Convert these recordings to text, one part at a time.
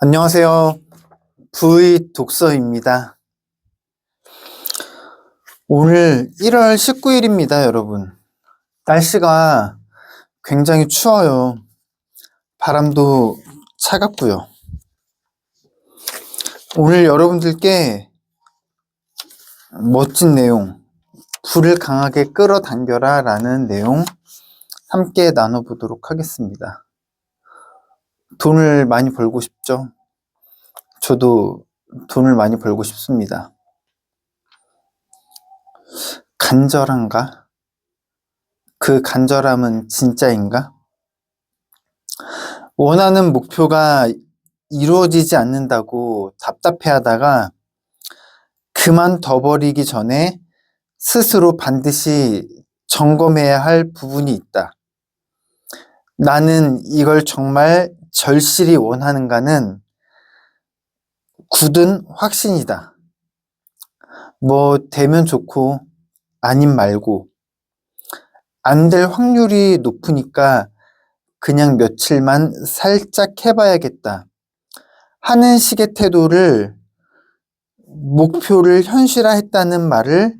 안녕하세요. 부의 독서입니다. 오늘 1월 19일입니다, 여러분. 날씨가 굉장히 추워요. 바람도 차갑고요. 오늘 여러분들께 멋진 내용, 불을 강하게 끌어당겨라 라는 내용 함께 나눠보도록 하겠습니다. 돈을 많이 벌고 싶죠? 저도 돈을 많이 벌고 싶습니다. 간절한가? 그 간절함은 진짜인가? 원하는 목표가 이루어지지 않는다고 답답해 하다가 그만 둬버리기 전에 스스로 반드시 점검해야 할 부분이 있다. 나는 이걸 정말 절실히 원하는가는 굳은 확신이다. 뭐, 되면 좋고, 아님 말고, 안 될 확률이 높으니까 그냥 며칠만 살짝 해봐야겠다. 하는 식의 태도를 목표를 현실화했다는 말을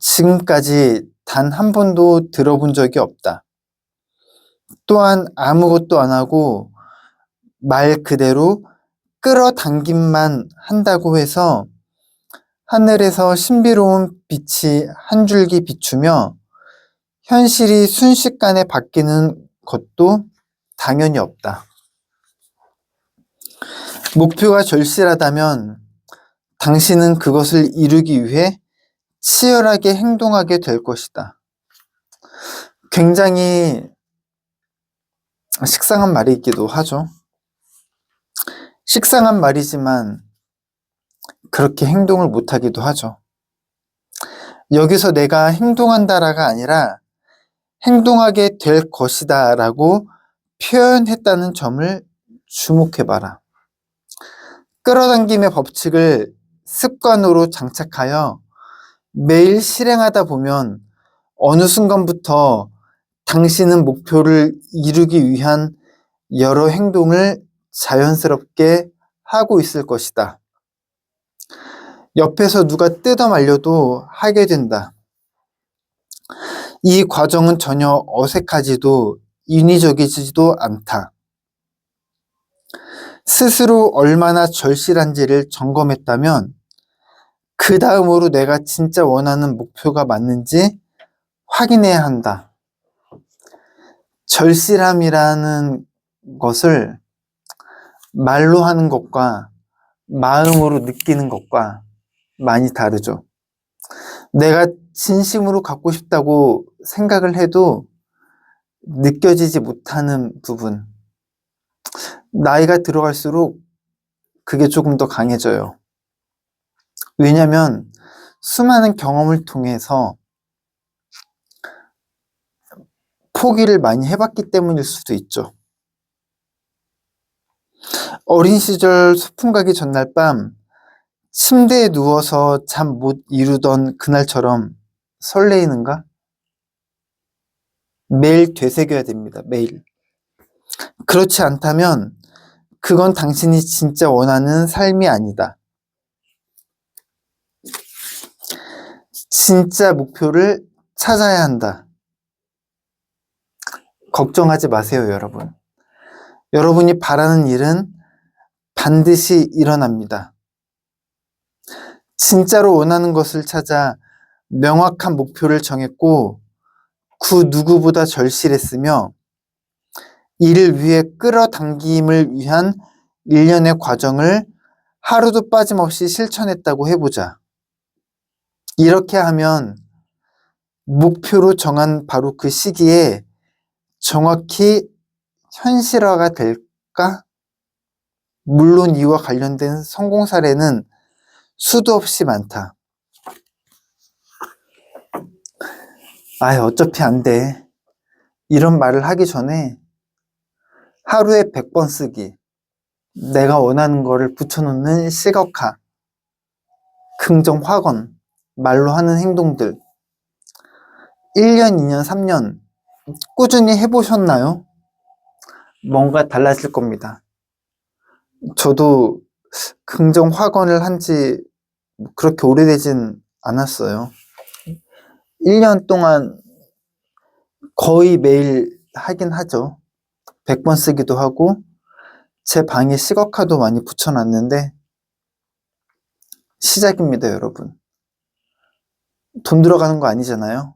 지금까지 단 한 번도 들어본 적이 없다. 또한 아무것도 안 하고 말 그대로 끌어당김만 한다고 해서 하늘에서 신비로운 빛이 한 줄기 비추며 현실이 순식간에 바뀌는 것도 당연히 없다. 목표가 절실하다면 당신은 그것을 이루기 위해 치열하게 행동하게 될 것이다. 굉장히 식상한 말이기도 하죠. 식상한 말이지만 그렇게 행동을 못하기도 하죠. 여기서 내가 행동한다라가 아니라 행동하게 될 것이다 라고 표현했다는 점을 주목해봐라. 끌어당김의 법칙을 습관으로 장착하여 매일 실행하다 보면 어느 순간부터 당신은 목표를 이루기 위한 여러 행동을 자연스럽게 하고 있을 것이다. 옆에서 누가 뜯어 말려도 하게 된다. 이 과정은 전혀 어색하지도 인위적이지도 않다. 스스로 얼마나 절실한지를 점검했다면 그 다음으로 내가 진짜 원하는 목표가 맞는지 확인해야 한다. 절실함이라는 것을 말로 하는 것과 마음으로 느끼는 것과 많이 다르죠. 내가 진심으로 갖고 싶다고 생각을 해도 느껴지지 못하는 부분. 나이가 들어갈수록 그게 조금 더 강해져요. 왜냐면 수많은 경험을 통해서 포기를 많이 해봤기 때문일 수도 있죠. 어린 시절 소풍 가기 전날 밤 침대에 누워서 잠 못 이루던 그날처럼 설레이는가? 매일 되새겨야 됩니다. 매일. 그렇지 않다면 그건 당신이 진짜 원하는 삶이 아니다. 진짜 목표를 찾아야 한다. 걱정하지 마세요, 여러분. 여러분이 바라는 일은 반드시 일어납니다. 진짜로 원하는 것을 찾아 명확한 목표를 정했고 그 누구보다 절실했으며 이를 위해 끌어당김을 위한 일련의 과정을 하루도 빠짐없이 실천했다고 해보자. 이렇게 하면 목표로 정한 바로 그 시기에 정확히 현실화가 될까? 물론 이와 관련된 성공 사례는 수도 없이 많다. 아, 어차피 안 돼. 이런 말을 하기 전에 하루에 100번 쓰기, 내가 원하는 거를 붙여놓는 시각화, 긍정 확언, 말로 하는 행동들, 1년, 2년, 3년 꾸준히 해보셨나요? 뭔가 달라질 겁니다. 저도 긍정 확언을 한 지 그렇게 오래되진 않았어요. 1년 동안 거의 매일 하긴 하죠. 100번 쓰기도 하고, 제 방에 시거카도 많이 붙여놨는데, 시작입니다, 여러분. 돈 들어가는 거 아니잖아요.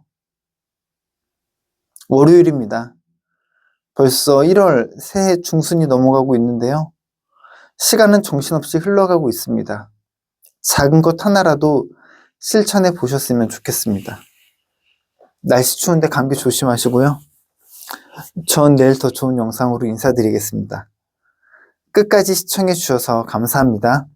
월요일입니다. 벌써 1월 새해 중순이 넘어가고 있는데요. 시간은 정신없이 흘러가고 있습니다. 작은 것 하나라도 실천해 보셨으면 좋겠습니다. 날씨 추운데 감기 조심하시고요. 전 내일 더 좋은 영상으로 인사드리겠습니다. 끝까지 시청해 주셔서 감사합니다.